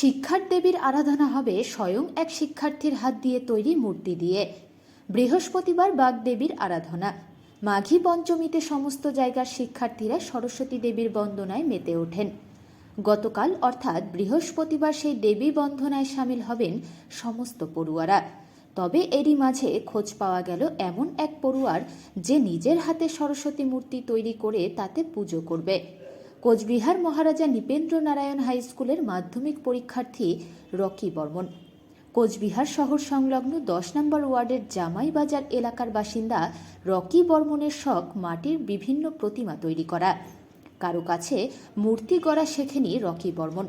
শিক্ষার দেবীর আরাধনা হবে স্বয়ং এক শিক্ষার্থীর হাত দিয়ে তৈরি মূর্তি দিয়ে। বৃহস্পতিবার বাগদেবীর আরাধনা। মাঘী পঞ্চমীতে সমস্ত জায়গার শিক্ষার্থীরা সরস্বতী দেবীর বন্দনায় মেতে ওঠেন। গতকাল, অর্থাৎ বৃহস্পতিবার সেই দেবী বন্ধনায় সামিল হবেন সমস্ত পড়ুয়ারা। তবে এরই মাঝে খোঁজ পাওয়া গেল এমন এক পড়ুয়ার যে নিজের হাতে সরস্বতী মূর্তি তৈরি করে তাতে পুজো করবে। কোচবিহার মহারাজা নৃপেন্দ্র নারায়ণ হাই স্কুলের মাধ্যমিক পরীক্ষার্থী রকি বর্মন। কোচবিহার শহর সংলগ্ন দশ নম্বর ওয়ার্ডের জামাই বাজার এলাকার বাসিন্দা রকি বর্মনের শখ মাটির বিভিন্ন প্রতিমা তৈরি করা। কারও কাছে মূর্তি গড়া শেখেনি রকি বর্মন।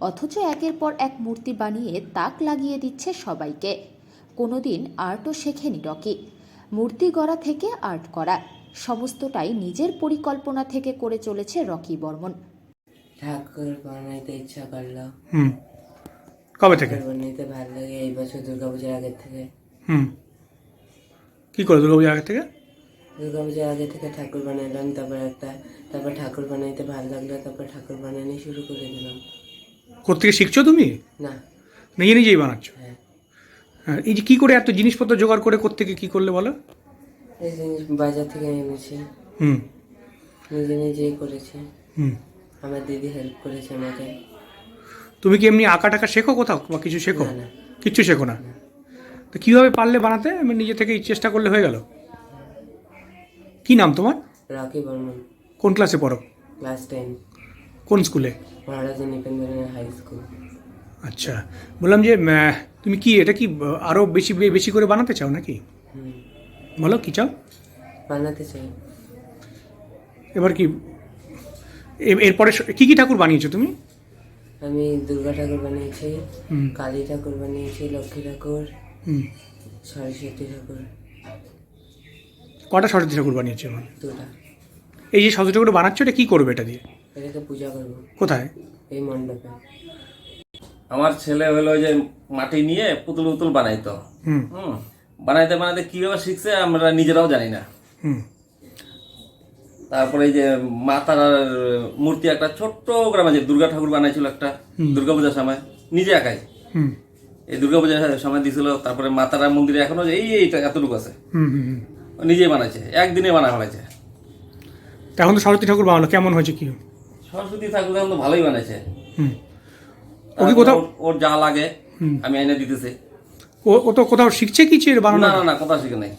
অথচ একের পর এক মূর্তি বানিয়ে তাক লাগিয়ে দিচ্ছে সবাইকে। কোনোদিন আর্টও শেখেনি রকি। মূর্তি গড়া থেকে আর্ট করা। সমস্তটাই নিজের পরিকল্পনা থেকে করে চলেছে রকি বর্মন। ঠাকুর বানাইতে ইচ্ছা করল। হুম। কবে থেকে? ঠাকুর বানাইতে ভালো লাগে এই বছর দুর্গাপূজার আগের থেকে। হুম। কি করে দুর্গাপূজার আগে থেকে? দুর্গাপূজার আগে থেকে ঠাকুর বানাইলাম তারপর একটা তারপর ঠাকুর বানাইতে ভালো লাগল তারপর ঠাকুর বানানো শুরু করে দিলাম। কোথেকে শিখছো তুমি? না। নিজে নিজেই বানাচ্ছ? হ্যাঁ। হ্যাঁ, এই যে কী করে এত জিনিসপত্র জোগাড় করে কোথেকে কী করলে বলো? এই জিনিস বাজার থেকে এনেছি। হুম। নিজে নিজেই করেছি। হুম। আমার দিদি হেল্প করেছে আমাকে। তুমি কি এমনি আঁকা টাকা শেখো কোথাও বা কিছু শেখো? না। কিচ্ছু শেখো না? তো কীভাবে পারলে বানাতে? আমি নিজে থেকেই চেষ্টা করলে হয়ে গেল। কি নাম তোমার? রকি বর্মন। কোন ক্লাসে পড়ো? ক্লাস টেন কোন স্কুলে মহারাজা হাই স্কুল আচ্ছা। বললাম যে তুমি কি এটা কি আহ, আরও বেশি বেশি করে বানাতে চাও নাকি? হুম। বলো কি চাও? বানাতে চাই। এবার কি এ- এরপরে স- কি কি ঠাকুর বানিয়েছো তুমি? আমি দুর্গা ঠাকুর বানিয়েছি হুম। কালী ঠাকুর বানিয়েছি লক্ষ্মী ঠাকুর হুম। সরস্বতী ঠাকুর। কটা সরস্বতী ঠাকুর বানিয়েছো এখন দুটা। এই যে সরস্বতী ঠাকুর বানাচ্ছো এটা কি করবে এটা দিয়ে? এটাকে পূজা করব। কোথায়? এই মণ্ডপে। আমার ছেলে হলো ওই যে মাটি নিয়ে পুতুল পুতুল বানাইতো। হুম। হুম। বানাইতে বানাইতে কীভাবে শিখছে আমরা নিজেরাও জানি না। তারপরে এই যে মাতার মূর্তি একটা ছোট্ট গ্রামে যে দুর্গা ঠাকুর বানাইছিল একটা দুর্গা পূজার সময় নিজে একাই। এই দুর্গা পূজার সময় দিছিল তারপরে মাতারা মন্দিরে এখনও এই এইটা এতটুকু আছে। নিজেই বানাইছে একদিনে বানা ফেলাইছে তা এখন তো সরস্বতী ঠাকুর বানালো কেমন হয়েছে কি? সরস্বতী ঠাকুর এখন তো ভালোই বানাইছে। কোথাও? ওর- ওর যা লাগে আমি এনে দিতেছি। ও তো কোথাও শিখছে কি এর বানানো না না কোথাও কথা শিখে নাই।